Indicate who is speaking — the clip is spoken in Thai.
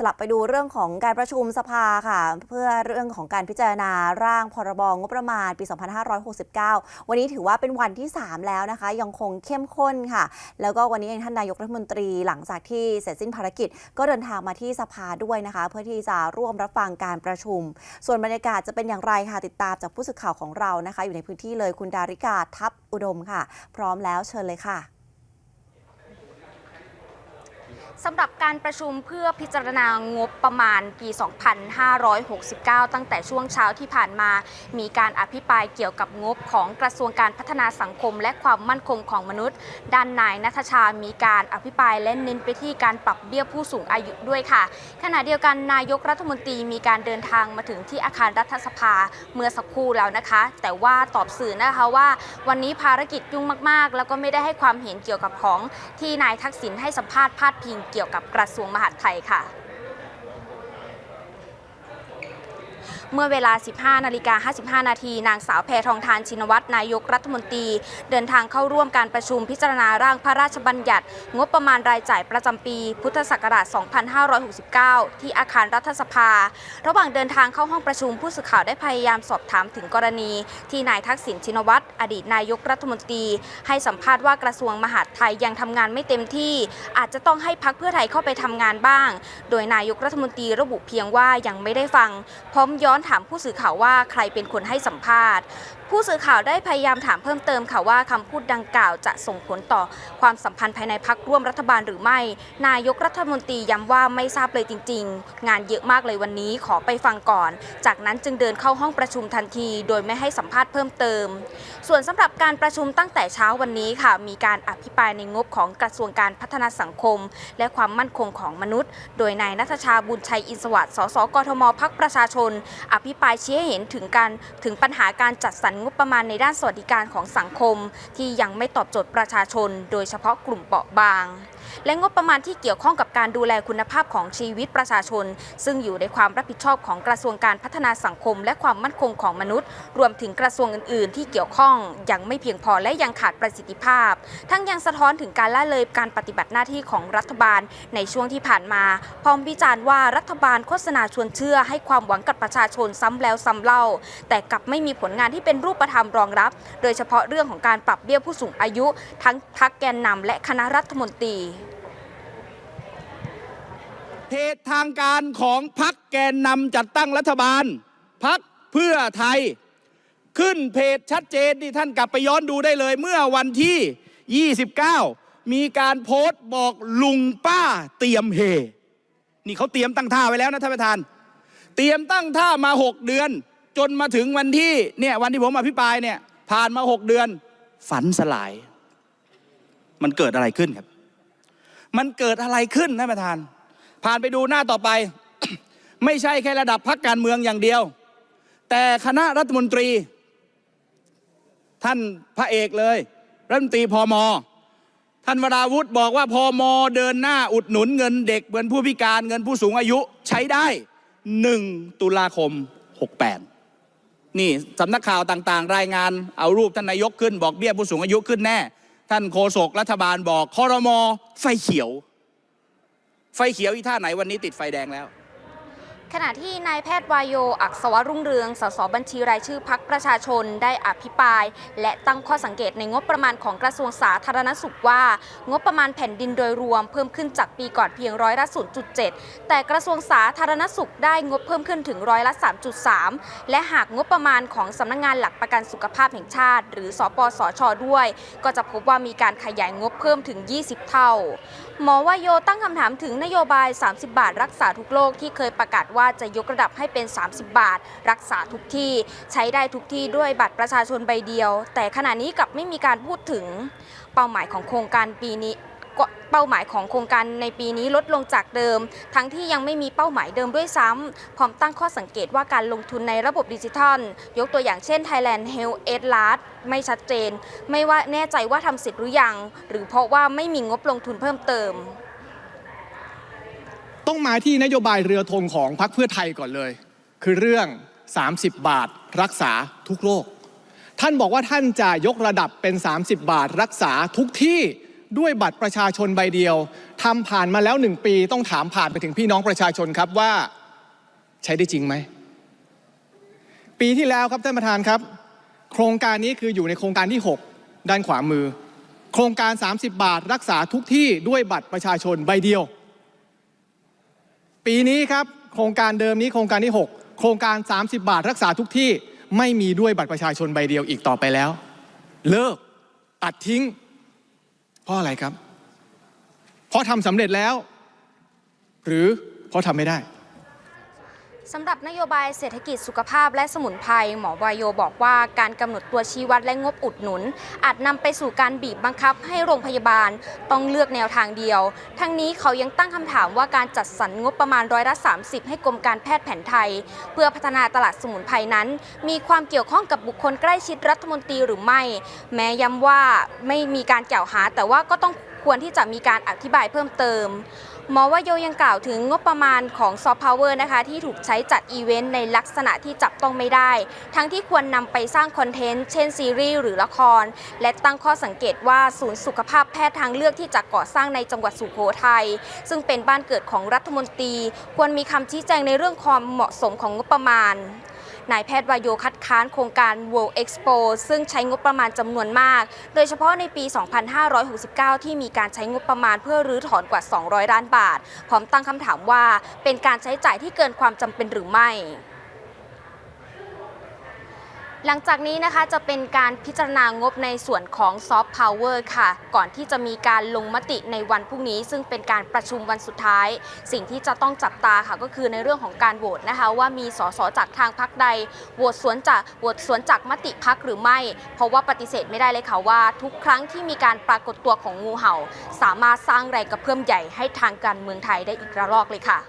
Speaker 1: สลับไปดูเรื่องของการประชุมสภาค่ะ เพื่อเรื่องของการพิจารณาร่างพรบงบประมาณปี 2569 วันนี้ถือว่าเป็นวันที่ 3 แล้วนะคะ ยังคงเข้มข้นค่ะ แล้วก็วันนี้เองท่านนายกรัฐมนตรีหลังจากที่เสร็จสิ้นภารกิจ ก็เดินทางมาที่สภาด้วยนะคะ เพื่อที่จะร่วมรับฟังการประชุม ส่วนบรรยากาศจะเป็นอย่างไรค่ะติดตามจากผู้สื่อข่าวของเรานะคะ อยู่ในพื้นที่เลยคุณดาริกาทัพอุดมค่ะ พร้อมแล้วเชิญเลยค่ะ
Speaker 2: สำหรับการประชุมเพื่อพิจารณางบประมาณปี 2569 ตั้งแต่ช่วงเช้าที่ผ่านมา มีการอภิปรายเกี่ยวกับงบของกระทรวงการพัฒนาสังคม และความมั่นคงของมนุษย์ ด้านนายนัทชา มีการอภิปรายและเน้นไปที่การปรับเบี้ยผู้สูงอายุด้วยค่ะ ขณะเดียวกันนายกรัฐมนตรีมีการเดินทางมาถึงที่อาคารรัฐสภาเมื่อสักครู่แล้วนะคะ แต่ว่าตอบสื่อนะคะว่า วันนี้ภารกิจยุ่งมาก ๆ แล้วก็ไม่ได้ให้ความเห็นเกี่ยวกับของที่นายทักษิณให้สัมภาษณ์พาดพิงเกี่ยวกับกระทรวงมหาดไทยค่ะ เมื่อเวลา 15นาฬิกา55 นาทีนางสาวแพทองทานชินวัตรนายกรัฐมนตรี เดินทางเข้าร่วมการประชุมพิจารณาร่างพระราชบัญญัติ งบประมาณรายจ่ายประจำปี พุทธศักราช 2569 ที่อาคารรัฐสภา ระหว่างเดินทางเข้าห้องประชุมผู้สื่อข่าวได้พยายามสอบถามถึงกรณี ที่นายทักษิณชินวัตรอดีตนายกรัฐมนตรี ให้สัมภาษณ์ว่ากระทรวงมหาดไทยยังทำงานไม่เต็มที่ อาจจะต้องให้พักเพื่อไทยเข้าไปทำงานบ้าง โดยนายกรัฐมนตรีระบุเพียงว่ายังไม่ได้ฟัง พร้อมย้อนถามผู้สื่อข่าวว่าใครเป็นคนให้สัมภาษณ์ ผู้สื่อข่าวได้พยายามถามเพิ่มเติมค่ะว่าคำพูดดังกล่าวจะส่งผลต่อความสัมพันธ์ภายในพักร่วมรัฐบาลหรือไม่ นายกรัฐมนตรีย้ำว่าไม่ทราบเลยจริง ๆ งานเยอะมากเลยวันนี้ขอไปฟังก่อน จากนั้นจึงเดินเข้าห้องประชุมทันที โดยไม่ให้สัมภาษณ์เพิ่มเติม ส่วนสำหรับการประชุมตั้งแต่เช้าวันนี้ค่ะ มีการอภิปรายในงบของกระทรวงการพัฒนาสังคม และความมั่นคงของมนุษย์ โดยนายนัทชาบุญชัยอินสวัสดิ์สสกทมพักประชาชน อภิปรายชี้ให้เห็นถึงการถึงปัญหาการจัดสรรงบประมาณในด้านสวัสดิการของสังคม ที่ยังไม่ตอบโจทย์ประชาชน โดยเฉพาะกลุ่มเปราะบาง และงบประมาณที่เกี่ยวข้องกับการดูแลคุณภาพของชีวิตประชาชน ซึ่งอยู่ในความรับผิดชอบของกระทรวงการพัฒนาสังคม และความมั่นคงของมนุษย์ รวมถึงกระทรวงอื่น ๆ ที่เกี่ยวข้องยังไม่เพียงพอและยังขาดประสิทธิภาพ ทั้งยังสะท้อนถึงการละเลยการปฏิบัติหน้าที่ของรัฐบาลในช่วงที่ผ่านมา พร้อมวิจารณ์ว่ารัฐบาลโฆษณาชวนเชื่อให้ความหวังกับประชาชนซ้ำแล้วซ้ำเล่า แต่กลับไม่มีผลงานที่เป็นรูปธรรมรองรับ โดยเฉพาะเรื่องของการปรับเบี้ยผู้สูงอายุ ทั้งพักแกนนำและคณะรัฐมนตรี
Speaker 3: เพจทางการของพักแกนนำจัดตั้งรัฐบาล พักเพื่อไทย ขึ้นเพจชัดเจนที่ท่านกลับไปย้อนดูได้เลย เมื่อวันที่ 29 มีการโพสต์บอกลุงป้าเตรียมเฮ นี่เขาเตรียมตั้งท่าไว้แล้วนะท่านประธาน เตรียมตั้งท่ามา 6 เดือน จนมาถึงวันที่เนี่ยวันที่ผมอภิปรายเนี่ยผ่านมา 6 เดือน ฝันสลาย มันเกิดอะไรขึ้นครับ มันเกิดอะไรขึ้นท่านประธาน ผ่านไปดูหน้าต่อไป ไม่ใช่แค่ระดับพักการเมืองอย่างเดียว แต่คณะรัฐมนตรี ท่านพระเอกเลย รัฐมนตรีพอมท่านวราวุธบอกว่าพอมเดินหน้าอุดหนุนเงินเด็กเงินผู้พิการเงินผู้สูงอายุใช้ได้ 1 ตุลาคม 68 นี่สำนักข่าวต่างๆ รายงานเอารูปท่านนายกขึ้น บอกเบี้ยผู้สูงอายุขึ้นแน่ ท่านโฆษกรัฐบาลบอกคอรมอไฟเขียว ไฟเขียวอีท่าไหนวันนี้ติดไฟแดงแล้ว
Speaker 2: ขณะที่นายแพทย์วายโย อักษวรุ่งเรือง สสบัญชีรายชื่อพักประชาชนได้อภิปราย และตั้งข้อสังเกตในงบประมาณของกระทรวงสาธารณสุขว่า งบประมาณแผ่นดินโดยรวมเพิ่มขึ้นจากปีก่อนเพียงร้อยละ 0.7 แต่กระทรวงสาธารณสุขได้งบเพิ่มขึ้นถึงร้อยละ 3.3 และหากงบประมาณของสำนักงงานหลักประกันสุขภาพแห่งชาติ หรือสปสช ด้วย ก็จะพบว่ามีการขยายงบเพิ่มถึง 20 เท่า หมอวายโยตั้งคำถามถึงนโยบาย 30 บาทรักษาทุกโรคที่เคยประกาศว่าว่าจะยกระดับให้เป็น 30 บาท รักษาทุกที่ใช้ได้ทุกที่ด้วยบัตรประชาชนใบเดียว แต่ขณะนี้กลับไม่มีการพูดถึงเป้าหมายของโครงการปีนี้เป้าหมายของโครงการในปีนี้ลดลงจากเดิม ทั้งที่ยังไม่มีเป้าหมายเดิมด้วยซ้ำพร้อมตั้งข้อสังเกตว่าการลงทุนในระบบดิจิทัล ยกตัวอย่างเช่น Thailand Health a d l a s ไม่ชัดเจน ไม่ว่าแน่ใจว่าทำเสร็จหรือยัง หรือเพราะว่าไม่มีงบลงทุนเพิ่มเติม
Speaker 4: ต้องมาที่นโยบายเรือธงของพรรคเพื่อไทยก่อนเลย คือเรื่อง 30 บาทรักษาทุกโรค ท่านบอกว่าท่านจะยกระดับเป็น 30 บาทรักษาทุกที่ด้วยบัตรประชาชนใบเดียวทำผ่านมาแล้วหนึ่งปี ต้องถามผ่านไปถึงพี่น้องประชาชนครับว่าใช้ได้จริงไหม ปีที่แล้วครับท่านประธานครับ โครงการนี้คืออยู่ในโครงการที่ 6 ด้านขวามือ โครงการ 30 บาทรักษาทุกที่ด้วยบัตรประชาชนใบเดียว ปีนี้ครับโครงการเดิมนี้โครงการที่ 6 โครงการ 30 บาทรักษาทุกที่ไม่มีด้วยบัตรประชาชนใบเดียวอีกต่อไปแล้ว เลิกตัดทิ้ง เพราะอะไรครับ เพราะทำสำเร็จแล้ว หรือเพราะทำไม่ได้
Speaker 2: สำหรับนโยบายเศรษฐกิจสุขภาพและสมุนไพรหมอวายโยบอกว่าการกำหนดตัวชี้วัดและงบอุดหนุน อาจนำไปสู่การบีบบังคับให้โรงพยาบาลต้องเลือกแนวทางเดียว ทั้งนี้เขายังตั้งคำถามว่าการจัดสรรงบประมาณร้อยละ 30 ให้กรมการแพทย์แผนไทย เพื่อพัฒนาตลาดสมุนไพรนั้น มีความเกี่ยวข้องกับบุคคลใกล้ชิดรัฐมนตรีหรือไม่ แม้ย้ำว่าไม่มีการกล่าวหา แต่ว่าก็ต้องควรที่จะมีการอธิบายเพิ่มเติม หมอวายโยยังกล่าวถึงงบประมาณของซอฟต์พาวเวอร์นะคะที่ถูกใช้จัดอีเวนต์ในลักษณะที่จับต้องไม่ได้ ทั้งที่ควรนำไปสร้างคอนเทนต์ เช่นซีรีส์หรือละคร และตั้งข้อสังเกตว่าศูนย์สุขภาพแพทย์ทางเลือกที่จะก่อสร้างในจังหวัดสุโขทัยซึ่งเป็นบ้านเกิดของรัฐมนตรี ควรมีคำชี้แจงในเรื่องความเหมาะสมของงบประมาณ นายแพทย์วายโยคัดค้านโครงการ World Expo ซึ่งใช้งบประมาณจำนวนมาก โดยเฉพาะในปี 2569 ที่มีการใช้งบประมาณเพื่อรื้อถอนกว่า 200 ล้านบาท พร้อมตั้งคำถามว่าเป็นการใช้จ่ายที่เกินความจำเป็นหรือไม่ หลังจากนี้นะคะจะเป็นการพิจารณางบในส่วนของซอฟต์พาวเวอร์ค่ะ ก่อนที่จะมีการลงมติในวันพรุ่งนี้ ซึ่งเป็นการประชุมวันสุดท้าย สิ่งที่จะต้องจับตาค่ะ ก็คือในเรื่องของการโหวตนะคะ ว่ามีสสจากทางพักใดโหวตสวนจากโหวตสวนจากมติพักหรือไม่ เพราะว่าปฏิเสธไม่ได้เลยค่ะว่า ทุกครั้งที่มีการปรากฏตัวของงูเห่า สามารถสร้างแรงกระเพื่อมใหญ่ให้ทางการเมืองไทยได้อีกระลอกเลยค่ะ